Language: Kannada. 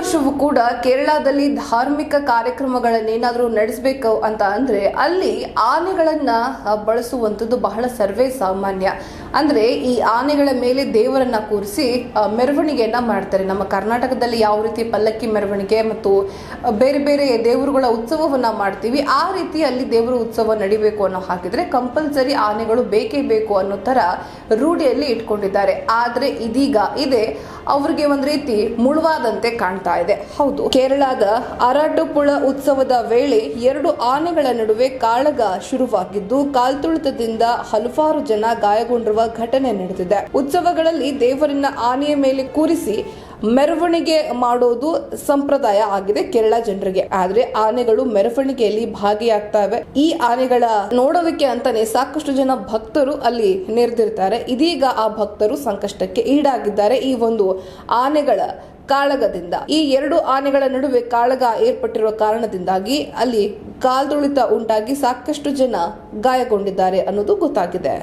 ವರ್ಷವೂ ಕೂಡ ಕೇರಳದಲ್ಲಿ ಧಾರ್ಮಿಕ ಕಾರ್ಯಕ್ರಮಗಳನ್ನೇನಾದರೂ ನಡೆಸಬೇಕು ಅಂತ ಅಂದರೆ ಅಲ್ಲಿ ಆನೆಗಳನ್ನ ಬಳಸುವಂಥದ್ದು ಬಹಳ ಸರ್ವೇ ಸಾಮಾನ್ಯ. ಅಂದರೆ ಈ ಆನೆಗಳ ಮೇಲೆ ದೇವರನ್ನ ಕೂರಿಸಿ ಮೆರವಣಿಗೆಯನ್ನ ಮಾಡ್ತಾರೆ. ನಮ್ಮ ಕರ್ನಾಟಕದಲ್ಲಿ ಯಾವ ರೀತಿ ಪಲ್ಲಕ್ಕಿ ಮೆರವಣಿಗೆ ಮತ್ತು ಬೇರೆ ಬೇರೆ ದೇವರುಗಳ ಉತ್ಸವವನ್ನ ಮಾಡ್ತೀವಿ, ಆ ರೀತಿ ಅಲ್ಲಿ ದೇವರ ಉತ್ಸವ ನಡಿಬೇಕು ಅನ್ನೋ ಹಾಕಿದ್ರೆ ಕಂಪಲ್ಸರಿ ಆನೆಗಳು ಬೇಕೇ ಬೇಕು ಅನ್ನೋ ತರ ರೂಢಿಯಲ್ಲಿ ಇಟ್ಕೊಂಡಿದ್ದಾರೆ. ಆದ್ರೆ ಇದೀಗ ಇದೆ, ಅವ್ರಿಗೆ ಒಂದು ರೀತಿ ಮುಳುವಾದಂತೆ ಕಾಣ್ತಾ ಇದೆ. ಹೌದು, ಕೇರಳದ ಅರಾಟುಪುಳ ಉತ್ಸವದ ವೇಳೆ ಎರಡು ಆನೆಗಳ ನಡುವೆ ಕಾಳಗ ಶುರುವಾಗಿದ್ದು, ಕಾಲ್ತುಳಿತದಿಂದ ಹಲವಾರು ಜನ ಗಾಯಗೊಂಡಿರುವ ಘಟನೆ ನಡೆದಿದೆ. ಉತ್ಸವಗಳಲ್ಲಿ ದೇವರನ್ನ ಆನೆಯ ಮೇಲೆ ಕೂರಿಸಿ ಮೆರವಣಿಗೆ ಮಾಡೋದು ಸಂಪ್ರದಾಯ ಆಗಿದೆ ಕೇರಳ ಜನರಿಗೆ. ಆದ್ರೆ ಆನೆಗಳು ಮೆರವಣಿಗೆಯಲ್ಲಿ ಭಾಗಿಯಾಗ್ತವೆ. ಈ ಆನೆಗಳ ನೋಡೋದಕ್ಕೆ ಅಂತಾನೆ ಸಾಕಷ್ಟು ಜನ ಭಕ್ತರು ಅಲ್ಲಿ ನೆರೆದಿರ್ತಾರೆ. ಇದೀಗ ಆ ಭಕ್ತರು ಸಂಕಷ್ಟಕ್ಕೆ ಈಡಾಗಿದ್ದಾರೆ. ಈ ಒಂದು ಆನೆಗಳ ಕಾಳಗದಿಂದ. ಈ ಎರಡು ಆನೆಗಳ ನಡುವೆ ಕಾಳಗ ಏರ್ಪಟ್ಟಿರುವ ಕಾರಣದಿಂದಾಗಿ ಅಲ್ಲಿ ಕಾಲ್ದುಳಿತ ಉಂಟಾಗಿ ಸಾಕಷ್ಟು ಜನ ಗಾಯಗೊಂಡಿದ್ದಾರೆ ಅನ್ನೋದು ಗೊತ್ತಾಗಿದೆ.